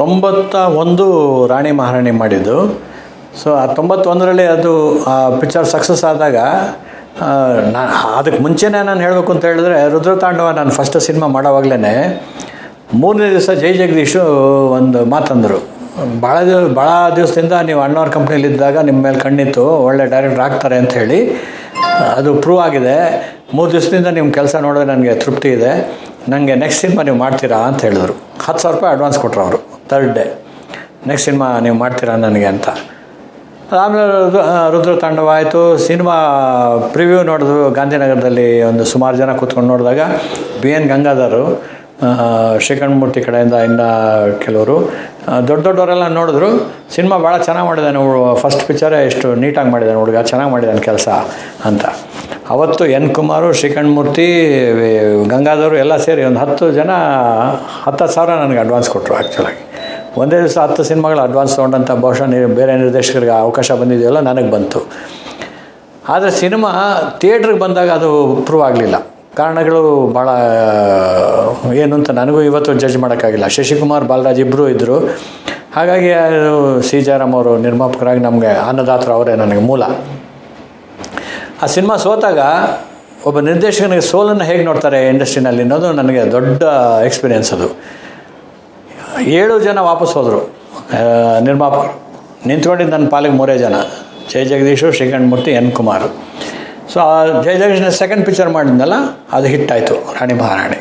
ತೊಂಬತ್ತ ಒಂದು ರಾಣಿ ಮಹಾರಾಣಿ ಮಾಡಿದ್ದು. ಸೊ ಆ ತೊಂಬತ್ತೊಂದರಲ್ಲಿ ಅದು, ಆ ಪಿಕ್ಚರ್ ಸಕ್ಸಸ್ ಆದಾಗ ನಾನು ಅದಕ್ಕೆ ಮುಂಚೆನೇ ನಾನು ಹೇಳಬೇಕು ಅಂತ ಹೇಳಿದ್ರೆ, ರುದ್ರತಾಂಡವ ನಾನು ಫಸ್ಟ್ ಸಿನಿಮಾ ಮಾಡೋವಾಗಲೇ ಮೂರನೇ ದಿವಸ ಜೈ ಜಗದೀಶು ಒಂದು ಮಾತಂದರು. ಭಾಳ ದಿವ, ಭಾಳ ದಿವಸದಿಂದ ನೀವು ಅಣ್ಣವ್ರ ಕಂಪ್ನಿಲಿದ್ದಾಗ ನಿಮ್ಮ ಮೇಲೆ ಕಣ್ಣಿತ್ತು, ಒಳ್ಳೆ ಡೈರೆಕ್ಟರ್ ಆಗ್ತಾರೆ ಅಂತ ಹೇಳಿ, ಅದು ಪ್ರೂವ್ ಆಗಿದೆ. ಮೂರು ದಿವಸದಿಂದ ನಿಮ್ಮ ಕೆಲಸ ನೋಡಿದ್ರೆ ನನಗೆ ತೃಪ್ತಿ ಇದೆ. ನನಗೆ ನೆಕ್ಸ್ಟ್ ಸಿನಿಮಾ ನೀವು ಮಾಡ್ತೀರಾ ಅಂತ ಹೇಳಿದ್ರು. ಹತ್ತು ಸಾವಿರ ರೂಪಾಯಿ ಅಡ್ವಾನ್ಸ್ ಕೊಟ್ಟರು ಅವರು ತರ್ಡ್ ಡೇ ನೆಕ್ಸ್ಟ್ ಸಿನಿಮಾ ನೀವು ಮಾಡ್ತೀರಾ ನನಗೆ ಅಂತ. ಆಮೇಲೆ ರುದ್ರ ತಂಡವಾಯಿತು ಸಿನಿಮಾ ಪ್ರಿವ್ಯೂ ನೋಡಿದ್ರು ಗಾಂಧಿನಗರದಲ್ಲಿ ಒಂದು ಸುಮಾರು ಜನ ಕೂತ್ಕೊಂಡು ನೋಡಿದಾಗ ಬಿ ಎನ್ ಗಂಗಾಧರು ಶ್ರೀಕಂಠಮೂರ್ತಿ ಶ್ರೀಕಂಠ ಮೂರ್ತಿ ಕಡೆಯಿಂದ ಇನ್ನು ಕೆಲವರು ದೊಡ್ಡ ದೊಡ್ಡವರೆಲ್ಲ ನೋಡಿದ್ರು. ಸಿನಿಮಾ ಭಾಳ ಚೆನ್ನಾಗಿ ಮಾಡಿದ್ದಾನೆ ಫಸ್ಟ್ ಪಿಕ್ಚರೇ ಎಷ್ಟು ನೀಟಾಗಿ ಮಾಡಿದ್ದಾನೆ ಹುಡುಗ, ಚೆನ್ನಾಗಿ ಮಾಡಿದ್ದಾನೆ ಕೆಲಸ ಅಂತ. ಅವತ್ತು ಎನ್ ಕುಮಾರು ಶ್ರೀಕಂಠ ಮೂರ್ತಿ ಗಂಗಾಧರು ಎಲ್ಲ ಸೇರಿ ಒಂದು ಹತ್ತು ಜನ, ಹತ್ತು ಸಾವಿರ ನನಗೆ ಅಡ್ವಾನ್ಸ್ ಕೊಟ್ಟರು ಆ್ಯಕ್ಚುಲಾಗಿ ಒಂದೇ ದಿವಸ ಹತ್ತು ಸಿನಿಮಾಗಳು ಅಡ್ವಾನ್ಸ್ ತೊಗೊಂಡಂಥ ಬಹುಶಃ ಬೇರೆ ನಿರ್ದೇಶಕರಿಗೆ ಅವಕಾಶ ಬಂದಿದೆಯಲ್ಲ, ನನಗೆ ಬಂತು. ಆದರೆ ಸಿನಿಮಾ ಥಿಯೇಟ್ರಿಗೆ ಬಂದಾಗ ಅದು ಪ್ರೂವ್ ಆಗಲಿಲ್ಲ. ಕಾರಣಗಳು ಭಾಳ ಏನು ಅಂತ ನನಗೂ ಇವತ್ತು ಜಡ್ಜ್ ಮಾಡೋಕ್ಕಾಗಿಲ್ಲ. ಶಶಿಕುಮಾರ್, ಬಾಲರಾಜ್ ಇಬ್ಬರು ಇದ್ದರು ಹಾಗಾಗಿ ಸಿ. ಜಯರಾಮ್ ಅವರು ನಿರ್ಮಾಪಕರಾಗಿ ನಮಗೆ ಅನ್ನದಾತರು ಅವರೇ ನನಗೆ ಮೂಲ. ಆ ಸಿನಿಮಾ ಸೋತಾಗ ಒಬ್ಬ ನಿರ್ದೇಶಕನಿಗೆ ಸೋಲನ್ನು ಹೇಗೆ ನೋಡ್ತಾರೆ ಇಂಡಸ್ಟ್ರಿನಲ್ಲಿ ಅನ್ನೋದು ನನಗೆ ದೊಡ್ಡ ಎಕ್ಸ್ಪೀರಿಯೆನ್ಸ್ ಅದು. ಏಳು ಜನ ವಾಪಸ್ ಹೋದರು. ನಿರ್ಮಾಪಕರು ನಿಂತ್ಕೊಂಡಿದ್ದು ನನ್ನ ಪಾಲಿಗೆ ಮೂರೇ ಜನ. ಜಯ ಜಗದೀಶು, ಶ್ರೀಕಂಠ ಮೂರ್ತಿ, ಎನ್ ಕುಮಾರ್. ಸೊ ಆ ಜಯ ಜಗದೀಶನ ಸೆಕೆಂಡ್ ಪಿಕ್ಚರ್ ಮಾಡಿದ್ನಲ್ಲ, ಅದು ಹಿಟ್ ಆಯಿತು, ರಾಣಿ ಮಹಾರಾಣಿ.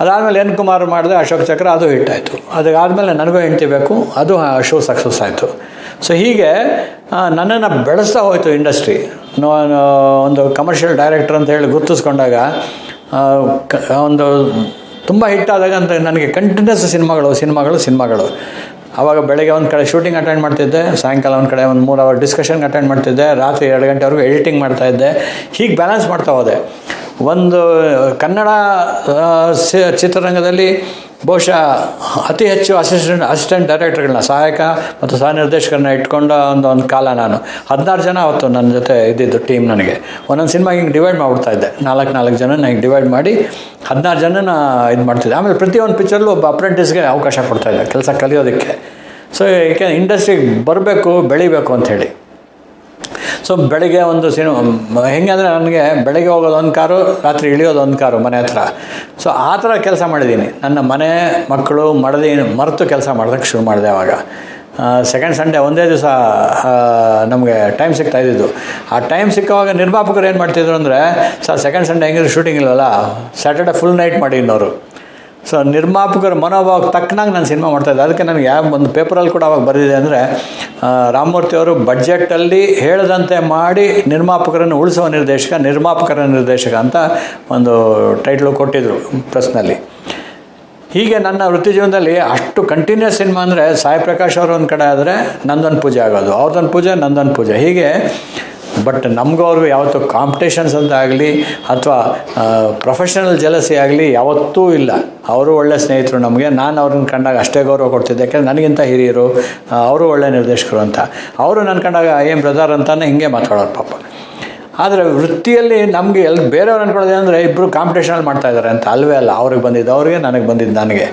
ಅದಾದಮೇಲೆ ಎನ್ ಕುಮಾರ್ ಮಾಡಿದೆ ಅಶೋಕ್ ಚಕ್ರ, ಅದು ಹಿಟ್ ಆಯಿತು. ಅದಾದಮೇಲೆ ನನಗೂ ಹೆಂಡ್ತಿ ಬೇಕು, ಅದು ಶೋ ಸಕ್ಸಸ್ ಆಯಿತು. ಸೊ ಹೀಗೆ ನನ್ನನ್ನು ಬೆಳೆಸ್ತಾ ಹೋಯಿತು ಇಂಡಸ್ಟ್ರಿ ನಾನು ಒಂದು ಕಮರ್ಷಿಯಲ್ ಡೈರೆಕ್ಟರ್ ಅಂತ ಹೇಳಿ ಗುರುತಿಸ್ಕೊಂಡಾಗ ಒಂದು ತುಂಬ ಹಿಟ್ಟಾದಾಗ ಅಂತ ನನಗೆ ಕಂಟಿನ್ಯೂಸ್ ಸಿನಿಮಾಗಳು ಸಿನಿಮಾಗಳು ಸಿನಿಮಾಗಳು. ಆವಾಗ ಬೆಳಗ್ಗೆ ಒಂದು ಕಡೆ ಶೂಟಿಂಗ್ ಅಟೆಂಡ್ ಮಾಡ್ತಿದ್ದೆ, ಸಾಯಂಕಾಲ ಒಂದು ಕಡೆ ಒಂದು ಮೂರು ಅವರ್ ಡಿಸ್ಕಷನ್ ಅಟೆಂಡ್ ಮಾಡ್ತಿದ್ದೆ, ರಾತ್ರಿ ಎರಡು ಗಂಟೆವರೆಗೂ ಎಡಿಟಿಂಗ್ ಮಾಡ್ತಾಯಿದ್ದೆ ಹೀಗೆ ಬ್ಯಾಲೆನ್ಸ್ ಮಾಡ್ತಾ ಹೋದೆ. ಒಂದು ಕನ್ನಡ ಚಿತ್ರರಂಗದಲ್ಲಿ ಬಹುಶಃ ಅತಿ ಹೆಚ್ಚು ಅಸಿಸ್ಟೆಂಟ್ ಅಸಿಸ್ಟೆಂಟ್ ಡೈರೆಕ್ಟರ್ಗಳನ್ನ ಸಹಾಯಕ ಮತ್ತು ಸಹ ನಿರ್ದೇಶಕರನ್ನ ಇಟ್ಕೊಂಡ ಒಂದು ಒಂದು ಕಾಲ ನಾನು. ಹದಿನಾರು ಜನ ಅವತ್ತು ನನ್ನ ಜೊತೆ ಇದ್ದಿದ್ದು ಟೀಮ್ ನನಗೆ. ಒಂದೊಂದು ಸಿನಿಮಾ ಹಿಂಗೆ ಡಿವೈಡ್ ಮಾಡಿಬಿಡ್ತಾ ಇದ್ದೆ. ನಾಲ್ಕು ನಾಲ್ಕು ಜನ ಹಿಂಗೆ ಡಿವೈಡ್ ಮಾಡಿ ಹದಿನಾರು ಜನನ ಇದು ಮಾಡ್ತಿದ್ದೆ. ಆಮೇಲೆ ಪ್ರತಿಯೊಂದು ಪಿಕ್ಚರ್ಲು ಒಬ್ಬ ಅಪ್ರೆಂಟಿಸ್ಗೆ ಅವಕಾಶ ಕೊಡ್ತಾಯಿದ್ದೆ ಕೆಲಸ ಕಲಿಯೋದಕ್ಕೆ. ಸೊ ಏಕೆ ಇಂಡಸ್ಟ್ರಿಗೆ ಬರಬೇಕು, ಬೆಳಿಬೇಕು ಅಂಥೇಳಿ ಸೊ ಬೆಳಗ್ಗೆ ಒಂದು ಸಿನಿಮಾ ಹೆಂಗೆ ಅಂದರೆ ನನಗೆ ಬೆಳಗ್ಗೆ ಹೋಗೋದು ಒಂದು ಕಾರು, ರಾತ್ರಿ ಇಳಿಯೋದು ಒಂದು ಕಾರು ಮನೆ ಹತ್ರ. ಸೊ ಆ ಥರ ಕೆಲಸ ಮಾಡಿದ್ದೀನಿ. ನನ್ನ ಮನೆ ಮಕ್ಕಳು ಮಡದಿ, ಮರೆತು ಕೆಲಸ ಮಾಡೋದಕ್ಕೆ ಶುರು ಮಾಡಿದೆ ಆವಾಗ ಸೆಕೆಂಡ್ ಸಂಡೇ ಒಂದೇ ದಿವಸ ನಮಗೆ ಟೈಮ್ ಸಿಗ್ತಾ ಇದ್ದಿದ್ದು. ಆ ಟೈಮ್ ಸಿಕ್ಕವಾಗ ನಿರ್ಮಾಪಕರು ಏನು ಮಾಡ್ತಿದ್ರು ಅಂದರೆ, ಸರ್ ಸೆಕೆಂಡ್ ಸಂಡೇ ಹೆಂಗಿದ್ರು ಶೂಟಿಂಗ್ ಇಲ್ಲವಲ್ಲ ಸ್ಯಾಟರ್ಡೆ ಫುಲ್ ನೈಟ್ ಮಾಡಿ ಇನ್ನೋರು. ಸೊ ನಿರ್ಮಾಪಕರ ಮನೋಭಾವ ತಕ್ಕನಾಗಿ ನಾನು ಸಿನಿಮಾ ಮಾಡ್ತಾಯಿದ್ದೆ ಅದಕ್ಕೆ ನನಗೆ ಯಾವ ಒಂದು ಪೇಪರಲ್ಲಿ ಕೂಡ ಅವಾಗ ಬರೆದಿದೆ ಅಂದರೆ ರಾಮಮೂರ್ತಿ ಅವರು ಬಡ್ಜೆಟಲ್ಲಿ ಹೇಳದಂತೆ ಮಾಡಿ ನಿರ್ಮಾಪಕರನ್ನು ಉಳಿಸುವ ನಿರ್ದೇಶಕ, ನಿರ್ಮಾಪಕರ ನಿರ್ದೇಶಕ ಅಂತ ಒಂದು ಟೈಟ್ಲು ಕೊಟ್ಟಿದ್ದರು ಪ್ರೆಸ್ನಲ್ಲಿ. ಹೀಗೆ ನನ್ನ ವೃತ್ತಿ ಜೀವನದಲ್ಲಿ ಅಷ್ಟು ಕಂಟಿನ್ಯೂಸ್ ಸಿನಿಮಾ ಅಂದರೆ ಸಾಯಿ ಪ್ರಕಾಶ್ ಅವರು ಒಂದು ಕಡೆ ಆದರೆ ನಂದನ್ ಪೂಜೆ ಆಗೋದು ಅವ್ರದ್ದೊಂದು ಪೂಜೆ ನಂದನ್ ಪೂಜೆ. ಹೀಗೆ ಬಟ್ ನಮಗೂ ಅವ್ರಿಗೂ ಯಾವತ್ತೂ ಕಾಂಪಿಟೇಷನ್ಸ್ ಅಂತ ಆಗಲಿ ಅಥವಾ ಪ್ರೊಫೆಷನಲ್ ಜಲಸಿ ಆಗಲಿ ಯಾವತ್ತೂ ಇಲ್ಲ. ಅವರು ಒಳ್ಳೆ ಸ್ನೇಹಿತರು ನಮಗೆ. ನಾನು ಅವ್ರನ್ನ ಕಂಡಾಗ ಅಷ್ಟೇ ಗೌರವ ಕೊಡ್ತಿದ್ದೆ. ಯಾಕೆಂದ್ರೆ ನನಗಿಂತ ಹಿರಿಯರು ಅವರು ಒಳ್ಳೆ ನಿರ್ದೇಶಕರು ಅಂತ. ಅವರು ನನ್ನ ಕಂಡಾಗ ಏನು ಬ್ರದರ್ ಅಂತಾನೆ ಹಿಂಗೆ ಮಾತಾಡೋರು ಪಾಪ. ಆದರೆ ವೃತ್ತಿಯಲ್ಲಿ ನಮಗೆ ಎಲ್ಲಿ ಬೇರೆಯವ್ರು ಅನ್ಕೊಳ್ಳೋದು ಅಂದರೆ ಇಬ್ಬರು ಕಾಂಪಿಟೇಷನಲ್ಲಿ ಮಾಡ್ತಾ ಇದ್ದಾರೆ ಅಂತ. ಅಲ್ಲವೇ ಅಲ್ಲ. ಅವ್ರಿಗೆ ಬಂದಿದ್ದು ಅವ್ರಿಗೆ, ನನಗೆ ಬಂದಿದ್ದು ನನಗೆ.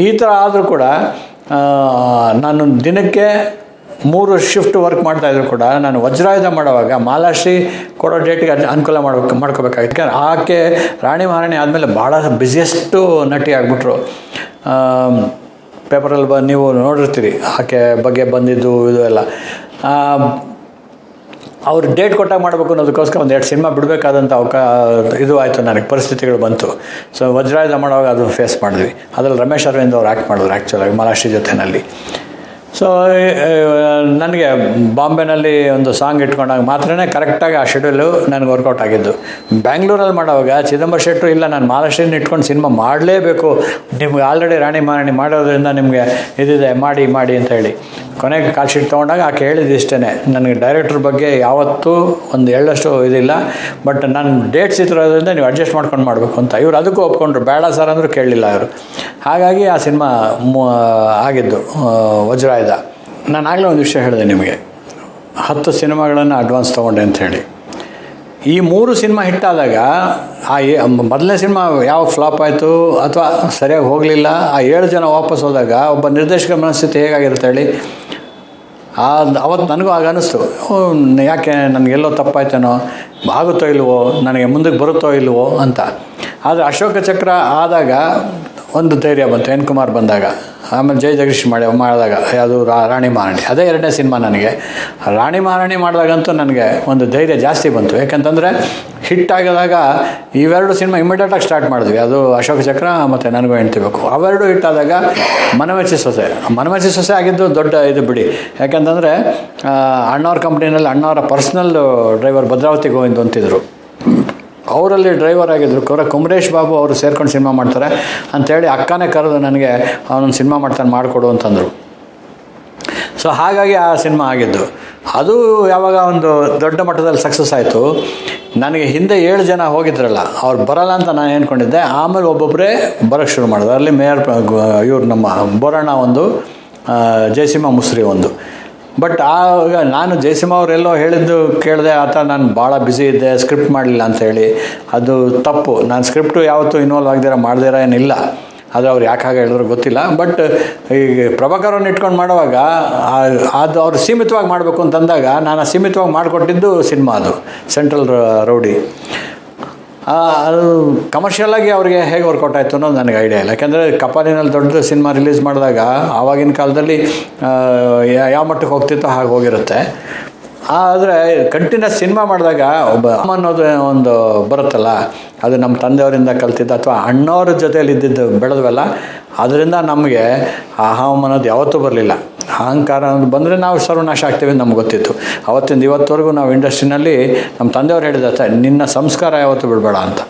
ಈ ಥರ ಆದರೂ ಕೂಡ ನಾನು ದಿನಕ್ಕೆ ಮೂರು ಶಿಫ್ಟ್ ವರ್ಕ್ ಮಾಡ್ತಾ ಇದ್ರು ಕೂಡ ನಾನು ವಜ್ರಾಯುಧ ಮಾಡುವಾಗ, ಮಾಲಾಶ್ರೀ ಕೊಡೋ ಡೇಟ್ಗೆ ಅನುಕೂಲ ಮಾಡ್ಬೇಕು, ಮಾಡ್ಕೋಬೇಕಾಗಿತ್ತು. ಯಾಕಂದ್ರೆ ಆಕೆ ರಾಣಿ ಮಹಾರಾಣಿ ಆದಮೇಲೆ ಭಾಳ ಬ್ಯುಸಿಯೆಸ್ಟು ನಟಿ ಆಗಿಬಿಟ್ರು. ಪೇಪರಲ್ಲಿ ಬ, ನೀವು ನೋಡಿರ್ತೀರಿ ಆಕೆ ಬಗ್ಗೆ ಬಂದಿದ್ದು, ಇದು ಎಲ್ಲ. ಅವ್ರು ಡೇಟ್ ಕೊಟ್ಟಾಗ ಮಾಡಬೇಕು ಅನ್ನೋದಕ್ಕೋಸ್ಕರ ಒಂದು ಎರಡು ಸಿನಿಮಾ ಬಿಡಬೇಕಾದಂಥ ಅವಕಾಶ ಇದು ಆಯಿತು ನನಗೆ, ಪರಿಸ್ಥಿತಿಗಳು ಬಂತು. ಸೊ ವಜ್ರಾಯುಧ ಮಾಡುವಾಗ ಅದು ಫೇಸ್ ಮಾಡಿದ್ವಿ. ಅದರಲ್ಲಿ ರಮೇಶ್ ಅರವಿಂದ್ ಅವ್ರು ಆ್ಯಕ್ಟ್ ಮಾಡಿದ್ರು ಆ್ಯಕ್ಚುಲಾಗಿ ಮಹಾರಾಷ್ಟ್ರ ಜೊತೆಯಲ್ಲಿ ಸೊ ನನಗೆ ಬಾಂಬೆನಲ್ಲಿ ಒಂದು ಸಾಂಗ್ ಇಟ್ಕೊಂಡಾಗ ಮಾತ್ರನೇ ಕರೆಕ್ಟಾಗಿ ಆ ಶೆಡ್ಯೂಲು ನನಗೆ ವರ್ಕೌಟ್ ಆಗಿದ್ದು. ಬ್ಯಾಂಗ್ಳೂರಲ್ಲಿ ಮಾಡೋವಾಗ ಚಿದಂಬರ ಶೆಟ್ಟರು ಇಲ್ಲ, ನಾನು ಮಹಾರಾಷ್ಟ್ರನ ಇಟ್ಕೊಂಡು ಸಿನಿಮಾ ಮಾಡಲೇಬೇಕು. ನಿಮ್ಗೆ ಆಲ್ರೆಡಿ ರಾಣಿ ಮಹಾರಾಣಿ ಮಾಡೋದ್ರಿಂದ ನಿಮಗೆ ಇದಿದೆ, ಮಾಡಿ ಮಾಡಿ ಅಂತ ಹೇಳಿ. ಕೊನೆಗೆ ಕಾಲ್ ಶೀಟ್ ತೊಗೊಂಡಾಗ ಆ ಕೇಳಿದ್ದು ಇಷ್ಟೇ ನನಗೆ ಡೈರೆಕ್ಟ್ರ್ ಬಗ್ಗೆ ಯಾವತ್ತೂ ಒಂದು ಎಳ್ಳಷ್ಟು ಇದಿಲ್ಲ ಬಟ್ ನಾನು ಡೇಟ್ಸ್ ಇರೋದ್ರಿಂದ ನೀವು ಅಡ್ಜಸ್ಟ್ ಮಾಡ್ಕೊಂಡು ಮಾಡಬೇಕು ಅಂತ. ಇವರು ಅದಕ್ಕೂ ಒಪ್ಕೊಂಡ್ರು, ಬೇಡ ಸರ್ ಅಂದರೂ ಕೇಳಲಿಲ್ಲ ಅವರು ಹಾಗಾಗಿ ಆ ಸಿನಿಮಾ ಆಗಿದ್ದು ವಜ್ರಾಯದ ನಾನು ಆಗಲೇ ಒಂದು ವಿಷಯ ಹೇಳಿದೆ ನಿಮಗೆ. ಹತ್ತು ಸಿನಿಮಾಗಳನ್ನು ಅಡ್ವಾನ್ಸ್ ತೊಗೊಂಡೆ ಅಂತ ಹೇಳಿ. ಈ ಮೂರು ಸಿನಿಮಾ ಹಿಟ್ಟಾದಾಗ ಆ ಮೊದಲನೇ ಸಿನಿಮಾ ಯಾವ ಫ್ಲಾಪ್ ಆಯಿತು ಅಥವಾ ಸರಿಯಾಗಿ ಹೋಗಲಿಲ್ಲ, ಆ ಏಳು ಜನ ವಾಪಸ್ ಹೋದಾಗ ಒಬ್ಬ ನಿರ್ದೇಶಕ ಮನಸ್ಥಿತಿ ಹೇಗಾಗಿರುತ್ತೆ ಹೇಳಿ. ಆ, ಅವತ್ತು ನನಗೂ ಆಗ ಅನ್ನಿಸ್ತು ಯಾಕೆ ನನಗೆಲ್ಲೋ ತಪ್ಪಾಯ್ತೇನೋ, ಆಗುತ್ತೋ ಇಲ್ವೋ, ನನಗೆ ಮುಂದಕ್ಕೆ ಬರುತ್ತೋ ಇಲ್ವೋ ಅಂತ. ಆದರೆ ಅಶೋಕ ಚಕ್ರ ಆದಾಗ ಒಂದು ಧೈರ್ಯ ಬಂತು, ಎನ್ ಕುಮಾರ್ ಬಂದಾಗ. ಆಮೇಲೆ ಜೈ ಜಗದೀಶ್ ಮಾಡಿ ಮಾಡಿದಾಗ ಯಾವುದು ರಾಣಿ ಮಹಾರಾಣಿ ಅದೇ ಎರಡನೇ ಸಿನಿಮಾ ನನಗೆ. ರಾಣಿ ಮಹಾರಾಣಿ ಮಾಡಿದಾಗಂತೂ ನನಗೆ ಒಂದು ಧೈರ್ಯ ಜಾಸ್ತಿ ಬಂತು. ಯಾಕಂತಂದರೆ ಹಿಟ್ ಆಗಿದಾಗ ಇವೆರಡು ಸಿನಿಮಾ ಇಮಿಡಿಯೇಟಾಗಿ ಸ್ಟಾರ್ಟ್ ಮಾಡಿದ್ವಿ. ಅದು ಅಶೋಕ ಚಕ್ರ ಮತ್ತು ನನಗೂ ಹೆಣ್ತಿಬೇಕು ಅವೆರಡು ಹಿಟ್ ಆದಾಗ ಮನವಚಿ ಸೊಸೆ. ಮನವಚಿ ಸೊಸೆ ಆಗಿದ್ದು ದೊಡ್ಡ ಇದು ಬಿಡಿ. ಯಾಕಂತಂದರೆ ಅಣ್ಣವ್ರ ಕಂಪ್ನಿನಲ್ಲಿ ಅಣ್ಣವರ ಪರ್ಸ್ನಲ್ ಡ್ರೈವರ್ ಭದ್ರಾವತಿ ಗೋವಿಂದ್ ಅಂತಿದ್ರು. ಅವರಲ್ಲಿ ಡ್ರೈವರ್ ಆಗಿದ್ದರು ಕೊರ ಕುಮರೇಶ್ ಬಾಬು ಅವರು ಸೇರ್ಕೊಂಡು ಸಿನಿಮಾ ಮಾಡ್ತಾರೆ ಅಂತೇಳಿ ಅಕ್ಕನೇ ಕರೆದು ನನಗೆ ಅವನೊಂದು ಸಿನಿಮಾ ಮಾಡ್ತಾನೆ ಮಾಡಿಕೊಡು ಅಂತಂದರು. ಸೊ ಹಾಗಾಗಿ ಆ ಸಿನಿಮಾ ಆಗಿದ್ದು. ಅದು ಯಾವಾಗ ಒಂದು ದೊಡ್ಡ ಮಟ್ಟದಲ್ಲಿ ಸಕ್ಸಸ್ ಆಯಿತು, ನನಗೆ ಹಿಂದೆ ಏಳು ಜನ ಹೋಗಿದ್ರಲ್ಲ, ಅವ್ರು ಬರಲ್ಲ ಅಂತ ನಾನು ಏನ್ಕೊಂಡಿದ್ದೆ ಆಮೇಲೆ ಒಬ್ಬೊಬ್ಬರೇ ಬರೋಕ್ಕೆ ಶುರು ಮಾಡಿದ್ರು. ಅಲ್ಲಿ ಮೇಯರ್ ಇವ್ರು ನಮ್ಮ ಬೋರಣ್ಣ ಒಂದು ಜಯಸಿಂಹ ಮುಸ್ರಿ ಒಂದು. ಬಟ್ ಆಗ ನಾನು ಜಯಸಿಂಹ ಅವರೆಲ್ಲೋ ಹೇಳಿದ್ದು ಕೇಳಿದೆ, ಆತ ನಾನು ಭಾಳ ಬ್ಯುಸಿ ಇದ್ದೆ ಸ್ಕ್ರಿಪ್ಟ್ ಮಾಡಲಿಲ್ಲ ಅಂತ ಹೇಳಿ. ಅದು ತಪ್ಪು. ನಾನು ಸ್ಕ್ರಿಪ್ಟು ಯಾವತ್ತೂ ಇನ್ವಾಲ್ವ್ ಆಗದಿರ, ಮಾಡ್ದಿರ ಏನಿಲ್ಲ. ಅದು ಅವ್ರು ಯಾಕೆ ಹಾಗೆ ಹೇಳಿದ್ರು ಗೊತ್ತಿಲ್ಲ. ಬಟ್ ಈ ಪ್ರಭಾಕರನ್ನು ಇಟ್ಕೊಂಡು ಮಾಡುವಾಗ ಅದು ಅವ್ರು ಸೀಮಿತವಾಗಿ ಮಾಡಬೇಕು ಅಂತಂದಾಗ, ನಾನು ಸೀಮಿತವಾಗಿ ಮಾಡಿಕೊಟ್ಟಿದ್ದು ಸಿನಿಮಾ ಅದು ಸೆಂಟ್ರಲ್ ರೌಡಿ ಅದು ಕಮರ್ಷಿಯಲಾಗಿ ಅವ್ರಿಗೆ ಹೇಗೆ ವರ್ಕೌಟ್ ಆಯಿತು ಅನ್ನೋದು ನನಗೆ ಐಡಿಯಾ ಇಲ್ಲ. ಯಾಕೆಂದರೆ ಕಪಾಲಿನಲ್ಲಿ ದೊಡ್ಡ ಸಿನಿಮಾ ರಿಲೀಸ್ ಮಾಡಿದಾಗ ಆವಾಗಿನ ಕಾಲದಲ್ಲಿ ಯಾವ ಮಟ್ಟಕ್ಕೆ ಹೋಗ್ತಿತ್ತೋ ಹಾಗೆ ಹೋಗಿರುತ್ತೆ. ಆದರೆ ಕಂಟಿನ್ಯೂಸ್ ಸಿನಿಮಾ ಮಾಡಿದಾಗ ಒಬ್ಬ ಅಮ್ಮ ಅನ್ನೋದು ಒಂದು ಬರುತ್ತಲ್ಲ, ಅದು ನಮ್ಮ ತಂದೆಯವರಿಂದ ಕಲ್ತಿದ್ದ ಅಥವಾ ಅಣ್ಣವ್ರ ಜೊತೆಯಲ್ಲಿ ಇದ್ದಿದ್ದು ಬೆಳೆದ್ವಲ್ಲ, ಅದರಿಂದ ನಮಗೆ ಆ ಹವಾಮಾನದ್ದು ಯಾವತ್ತೂ ಬರಲಿಲ್ಲ. ಅಹಂಕಾರ ಅನ್ನೋದು ಬಂದರೆ ನಾವು ಸರ್ವನಾಶ ಆಗ್ತೇವೆ ಅಂತ ನಮ್ಗೆ ಗೊತ್ತಿತ್ತು. ಅವತ್ತಿಂದ ಇವತ್ತವರೆಗೂ ನಾವು ಇಂಡಸ್ಟ್ರಿನಲ್ಲಿ ನಮ್ಮ ತಂದೆಯವ್ರು ಹೇಳಿದ ನಿನ್ನ ಸಂಸ್ಕಾರ ಯಾವತ್ತೂ ಬಿಡಬೇಡ ಅಂತ.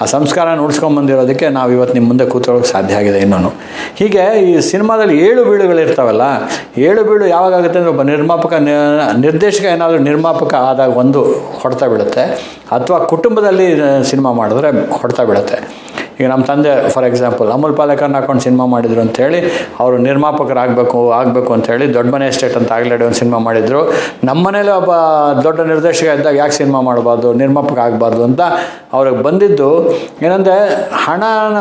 ಆ ಸಂಸ್ಕಾರ ಉಳಿಸ್ಕೊಂಬಂದಿರೋದಕ್ಕೆ ನಾವು ಇವತ್ತು ನಿಮ್ಮ ಮುಂದೆ ಕೂತ್ಕೊಳ್ಳೋಕೆ ಸಾಧ್ಯ ಆಗಿದೆ ಇನ್ನೂ ಹೀಗೆ ಈ ಸಿನಿಮಾದಲ್ಲಿ ಏಳು ಬೀಳುಗಳಿರ್ತಾವಲ್ಲ ಏಳು ಬೀಳು ಯಾವಾಗುತ್ತೆ ಅಂದರೆ ಒಬ್ಬ ನಿರ್ಮಾಪಕ ನಿರ್ದೇಶಕ ಏನಾದರೂ ನಿರ್ಮಾಪಕ ಆದಾಗ ಒಂದು ಹೊಡ್ತಾ ಬಿಡುತ್ತೆ, ಅಥವಾ ಕುಟುಂಬದಲ್ಲಿ ಸಿನಿಮಾ ಮಾಡಿದ್ರೆ ಹೊಡ್ತಾ ಬೀಳುತ್ತೆ ಈಗ ನಮ್ಮ ತಂದೆ ಫಾರ್ ಎಕ್ಸಾಂಪಲ್ ಅಮೂಲ್ ಪಾಲೇಕರ್ನ ಹಾಕೊಂಡು ಸಿನಿಮಾ ಮಾಡಿದ್ರು ಅಂತೇಳಿ ಅವರು ನಿರ್ಮಾಪಕರಾಗಬೇಕು, ಆಗಬೇಕು ಅಂತೇಳಿ ದೊಡ್ಡ ಮನೆ ಎಸ್ಟೇಟ್ ಅಂತ ಆಗಲೇ ಒಂದು ಸಿನಿಮಾ ಮಾಡಿದರು. ನಮ್ಮ ಮನೇಲಿ ಒಬ್ಬ ದೊಡ್ಡ ನಿರ್ದೇಶಕ ಇದ್ದಾಗ ಯಾಕೆ ಸಿನಿಮಾ ಮಾಡಬಾರ್ದು, ನಿರ್ಮಾಪಕ ಆಗಬಾರ್ದು ಅಂತ ಅವ್ರಿಗೆ ಬಂದಿದ್ದು. ಏನಂದರೆ, ಹಣನ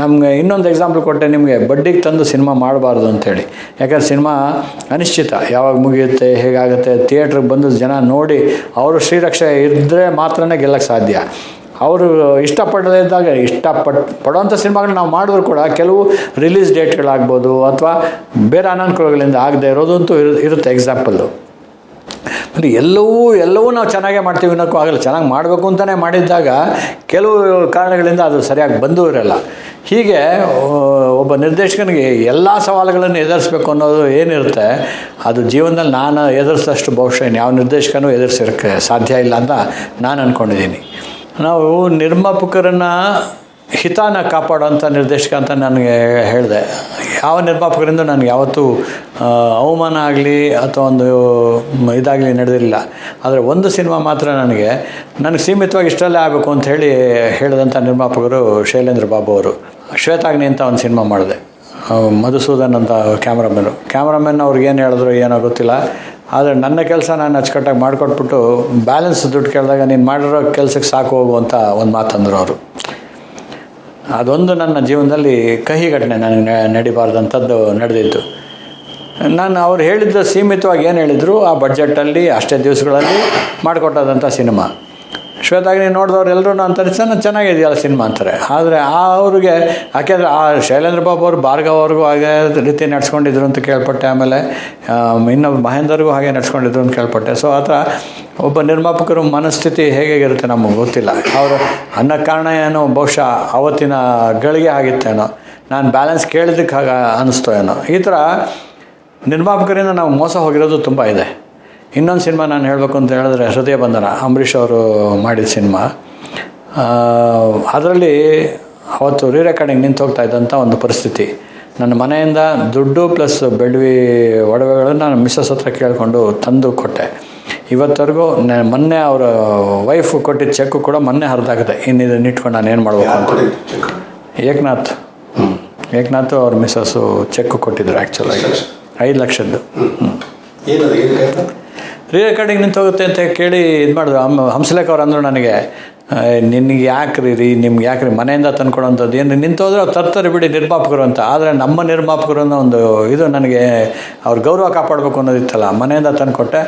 ನಮಗೆ ಇನ್ನೊಂದು ಎಕ್ಸಾಂಪಲ್ ಕೊಟ್ಟೆ ನಿಮಗೆ, ಬಡ್ಡಿಗೆ ತಂದು ಸಿನಿಮಾ ಮಾಡಬಾರ್ದು ಅಂತೇಳಿ ಯಾಕಂದ್ರೆ ಸಿನಿಮಾ ಅನಿಶ್ಚಿತ. ಯಾವಾಗ ಮುಗಿಯುತ್ತೆ, ಹೇಗಾಗುತ್ತೆ ಥಿಯೇಟ್ರಿಗೆ ಬಂದು ಜನ ನೋಡಿ, ಅವರು ಶ್ರೀರಕ್ಷೆ ಇದ್ದರೆ ಮಾತ್ರನೇ ಗೆಲ್ಲಕ್ಕೆ ಸಾಧ್ಯ. ಅವರು ಇಷ್ಟಪಡದೇ ಇದ್ದಾಗ ಇಷ್ಟಪಟ್ಟು ಪಡುವಂಥ ಸಿನಿಮಾಗಳು ನಾವು ಮಾಡಿದ್ರು ಕೂಡ ಕೆಲವು ರಿಲೀಸ್ ಡೇಟ್ಗಳಾಗ್ಬೋದು ಅಥವಾ ಬೇರೆ ಅನಾನುಕೂಲಗಳಿಂದ ಆಗದೆ ಇರೋದಂತೂ ಇರು, ಇರುತ್ತೆ ಎಕ್ಸಾಂಪಲ್ಲು. ಅಂದರೆ ಎಲ್ಲವೂ ಎಲ್ಲವೂ ನಾವು ಚೆನ್ನಾಗೇ ಮಾಡ್ತೀವಿ ಅನ್ನೋಕ್ಕೂ ಆಗಲ್ಲ. ಚೆನ್ನಾಗಿ ಮಾಡಬೇಕು ಅಂತಲೇ ಮಾಡಿದ್ದಾಗ ಕೆಲವು ಕಾರಣಗಳಿಂದ ಅದು ಸರಿಯಾಗಿ ಬಂದೂ ಇರಲ್ಲ. ಹೀಗೆ ಒಬ್ಬ ನಿರ್ದೇಶಕನಿಗೆ ಎಲ್ಲ ಸವಾಲುಗಳನ್ನು ಎದುರಿಸ್ಬೇಕು ಅನ್ನೋದು ಏನಿರುತ್ತೆ, ಅದು ಜೀವನದಲ್ಲಿ ನಾನು ಎದುರಿಸಿದಷ್ಟು ಬಹುಶಃ ಯಾವ ನಿರ್ದೇಶಕನೂ ಎದುರಿಸಿರೋಕ್ಕೆ ಸಾಧ್ಯ ಇಲ್ಲ ಅಂತ ನಾನು ಅಂದ್ಕೊಂಡಿದ್ದೀನಿ ನಾವು ನಿರ್ಮಾಪಕರನ್ನು ಹಿತಾನ ಕಾಪಾಡೋಂಥ ನಿರ್ದೇಶಕ ಅಂತ ನನಗೆ ಹೇಳಿದೆ. ಯಾವ ನಿರ್ಮಾಪಕರಿಂದ ನನಗೆ ಯಾವತ್ತೂ ಅವಮಾನ ಆಗಲಿ ಅಥವಾ ಒಂದು ಇದಾಗಲಿ ನಡೆದಿರಲಿಲ್ಲ ಆದರೆ ಒಂದು ಸಿನಿಮಾ ಮಾತ್ರ ನನಗೆ ನನಗೆ ಸೀಮಿತವಾಗಿ ಇಷ್ಟಲ್ಲೇ ಆಗಬೇಕು ಅಂತ ಹೇಳಿ ಹೇಳಿದಂಥ ನಿರ್ಮಾಪಕರು ಶೈಲೇಂದ್ರ ಬಾಬು ಅವರು. ಶ್ವೇತಾಗ್ನಿ ಅಂತ ಒಂದು ಸಿನಿಮಾ ಮಾಡಿದೆ. ಮಧುಸೂದನ್ ಅಂತ ಕ್ಯಾಮ್ರಾಮನ್ ಅವ್ರಿಗೆ ಏನು ಹೇಳಿದ್ರು ಏನೋ ಗೊತ್ತಿಲ್ಲ. ಆದರೆ ನನ್ನ ಕೆಲಸ ನಾನು ಅಚ್ಚುಕಟ್ಟಾಗಿ ಮಾಡಿಕೊಟ್ಬಿಟ್ಟು ಬ್ಯಾಲೆನ್ಸ್ ದುಡ್ಡು ಕೇಳಿದಾಗ ನೀನು ಮಾಡಿರೋ ಕೆಲಸಕ್ಕೆ ಸಾಕು ಹೋಗು ಅಂತ ಒಂದು ಮಾತಂದರು ಅವರು. ಅದೊಂದು ನನ್ನ ಜೀವನದಲ್ಲಿ ಕಹಿ ಘಟನೆ ನನಗೆ ನಡಿಬಾರ್ದಂಥದ್ದು ನಡೆದಿತ್ತು ನಾನು ಅವ್ರು ಹೇಳಿದ್ದ ಸೀಮಿತವಾಗಿ ಏನು ಹೇಳಿದರು, ಆ ಬಡ್ಜೆಟಲ್ಲಿ ಅಷ್ಟೇ ದಿವಸಗಳಲ್ಲಿ ಮಾಡಿಕೊಟ್ಟದಂಥ ಸಿನಿಮಾ. ಶ್ವೇತಾಗ್ನಿ ನೋಡಿದವ್ರು ನಾನು ತರಿಸ್ತಾನೆ ಚೆನ್ನಾಗಿ ಚೆನ್ನಾಗಿದೆಯಲ್ಲ ಸಿನಿಮಾ ಅಂತಾರೆ. ಆದರೆ ಆ ಅವ್ರಿಗೆ, ಯಾಕೆಂದರೆ ಆ ಶೈಲೇಂದ್ರ ಬಾಬು ಅವರು ಭಾರ್ಗವ್ ಅವ್ರಿಗೂ ಹಾಗೆ ರೀತಿ ನಡ್ಸ್ಕೊಂಡಿದ್ರು ಅಂತ ಕೇಳ್ಪಟ್ಟೆ, ಆಮೇಲೆ ಇನ್ನು ಮಹೇಂದರ್ಗೂ ಹಾಗೆ ನಡ್ಸ್ಕೊಂಡಿದ್ರು ಅಂತ ಕೇಳ್ಪಟ್ಟೆ. ಸೊ ಆ ಥರ ಒಬ್ಬ ನಿರ್ಮಾಪಕರು ಮನಸ್ಥಿತಿ ಹೇಗಿರುತ್ತೆ ನಮಗೆ ಗೊತ್ತಿಲ್ಲ. ಅವರು ಅನ್ನೋ ಕಾರಣ ಏನೋ, ಬಹುಶಃ ಅವತ್ತಿನ ಗಳಿಗೆ ಆಗಿತ್ತೇನೋ, ನಾನು ಬ್ಯಾಲೆನ್ಸ್ ಕೇಳಿದ್ದಕ್ಕೆ ಹಾಗೆ ಅನ್ನಿಸ್ತೋ ಏನೋ. ಈ ಥರ ನಿರ್ಮಾಪಕರಿಂದ ನಾವು ಮೋಸ ಹೋಗಿರೋದು ತುಂಬ ಇದೆ. ಇನ್ನೊಂದು ಸಿನಿಮಾ ನಾನು ಹೇಳಬೇಕು ಅಂತ ಹೇಳಿದ್ರೆ ಹೃದಯ ಬಂಧನ. ಅಂಬರೀಷ್ ಅವರು ಮಾಡಿದ ಸಿನಿಮಾ. ಅದರಲ್ಲಿ ಅವತ್ತು ರೀ ರೆಕಾರ್ಡಿಂಗ್ ನಿಂತು ಹೋಗ್ತಾ ಇದ್ದಂಥ ಒಂದು ಪರಿಸ್ಥಿತಿ. ನನ್ನ ಮನೆಯಿಂದ ದುಡ್ಡು ಪ್ಲಸ್ ಬೆಳ್ವಿ ಒಡವೆಗಳನ್ನು ನಾನು ಮಿಸ್ಸಸ್ ಹತ್ರ ಕೇಳಿಕೊಂಡು ತಂದು ಕೊಟ್ಟೆ. ಇವತ್ತವರೆಗೂ ನ ಮೊನ್ನೆ ಅವರ ವೈಫ್ ಕೊಟ್ಟಿದ್ದ ಚೆಕ್ಕು ಕೂಡ ಮೊನ್ನೆ ಹರಿದಾಗಿದೆ. ಇನ್ನು ಇದನ್ನು ಇಟ್ಕೊಂಡು ನಾನು ಏನು ಮಾಡಬೇಕು ಅಂತ. ಏಕನಾಥ್. ಹ್ಞೂ ಏಕನಾಥ್ ಅವ್ರ ಮಿಸ್ಸಸ್ಸು ಚೆಕ್ ಕೊಟ್ಟಿದ್ರು ಆ್ಯಕ್ಚುಲಾಗಿ ಐದು ಲಕ್ಷದ್ದು. ಹ್ಞೂ ಏನು ರೀ ರೆಕಾರ್ಡಿಂಗ್ ನಿಂತೋಗುತ್ತೆ ಅಂತ ಕೇಳಿ ಇದು ಮಾಡಿದ್ರು. ಹಮ್ ಹಂಸಲೇಖ ಅವ್ರು ಅಂದರು ನನಗೆ ನಿನಗೆ ಯಾಕ್ರಿ ರೀ? ನಿಮ್ಗೆ ಯಾಕ್ರಿ? ಮನೆಯಿಂದ ತಂದ್ಕೊಡೋಂಥದ್ದು ಏನು ನಿಂತೋದ್ರೆ ಅವ್ರು ತರ್ತಾರೆ ಬಿಡಿ ನಿರ್ಮಾಪಕರು ಅಂತ. ಆದರೆ ನಮ್ಮ ನಿರ್ಮಾಪಕರು ಅನ್ನೋ ಒಂದು ಇದು ನನಗೆ, ಅವ್ರ ಗೌರವ ಕಾಪಾಡಬೇಕು ಅನ್ನೋದಿತ್ತಲ್ಲ, ಮನೆಯಿಂದ ತಂದುಕೊಟ್ಟೆ.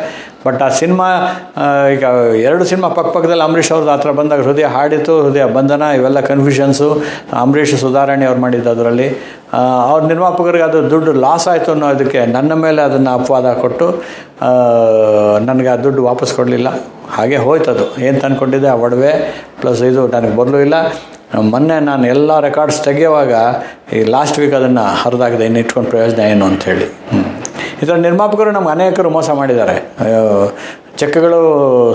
ಬಟ್ ಆ ಸಿನಿಮಾ ಈಗ ಎರಡು ಸಿನಿಮಾ ಪಕ್ಕ ಪಕ್ಕದಲ್ಲಿ ಅಂಬರೀಷ್ ಅವ್ರದ್ದು ಥರ ಬಂದಾಗ ಹೃದಯ ಹಾಡಿತು ಹೃದಯ ಬಂಧನ, ಇವೆಲ್ಲ ಕನ್ಫ್ಯೂಷನ್ಸು ಅಂಬರೀಷ್ ಸುಧಾರಣೆ ಅವ್ರು ಮಾಡಿದ್ದು ಅದರಲ್ಲಿ. ಅವ್ರ ನಿರ್ಮಾಪಕರಿಗೆ ಅದು ದುಡ್ಡು ಲಾಸ್ ಆಯಿತು ಅನ್ನೋದಕ್ಕೆ ನನ್ನ ಮೇಲೆ ಅದನ್ನು ಅಪವಾದ ಕೊಟ್ಟು ನನಗೆ ಆ ದುಡ್ಡು ವಾಪಸ್ ಕೊಡಲಿಲ್ಲ. ಹಾಗೆ ಹೋಯ್ತು ಅದು ಏನು ತಂದ್ಕೊಂಡಿದ್ದೆ? ಆ ಒಡವೆ ಪ್ಲಸ್ ಇದು ನನಗೆ ಬರಲೂ ಇಲ್ಲ. ಮೊನ್ನೆ ನಾನು ಎಲ್ಲ ರೆಕಾರ್ಡ್ಸ್ ತೆಗೆಯುವಾಗ ಈ ಲಾಸ್ಟ್ ವೀಕ್ ಅದನ್ನು ಹರಿದಾಗದೆ ಇನ್ನು ಇಟ್ಕೊಂಡು ಪ್ರಯೋಜನ ಏನು ಅಂಥೇಳಿ ಇದರ ನಿರ್ಮಾಪಕರು ನಮ್ಗೆ ಅನೇಕರು ಮೋಸ ಮಾಡಿದ್ದಾರೆ. ಚೆಕ್ಗಳು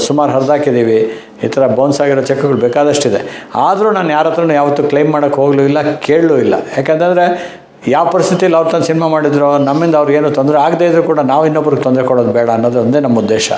ಸುಮಾರು ಹರಿದಾಕಿದ್ದೀವಿ ಈ ಥರ ಬೌನ್ಸ್ ಆಗಿರೋ ಚೆಕ್ಗಳು ಬೇಕಾದಷ್ಟಿದೆ. ಆದರೂ ನಾನು ಯಾರ ಹತ್ರನೂ ಯಾವತ್ತೂ ಕ್ಲೈಮ್ ಮಾಡೋಕ್ಕೆ ಹೋಗಲೂ ಇಲ್ಲ, ಕೇಳಲೂ ಇಲ್ಲ. ಯಾಕಂತಂದರೆ ಯಾವ ಪರಿಸ್ಥಿತಿಯಲ್ಲಿ ಅವ್ರು ತಂದು ಸಿನಿಮಾ ಮಾಡಿದ್ರು, ನಮ್ಮಿಂದ ಅವ್ರಿಗೇನು ತೊಂದರೆ ಆಗದೇ ಇದ್ರೂ ಕೂಡ ನಾವು ಇನ್ನೊಬ್ರಿಗೆ ತೊಂದರೆ ಕೊಡೋದು ಬೇಡ ಅನ್ನೋದು ಒಂದೇ ನಮ್ಮ ಉದ್ದೇಶ.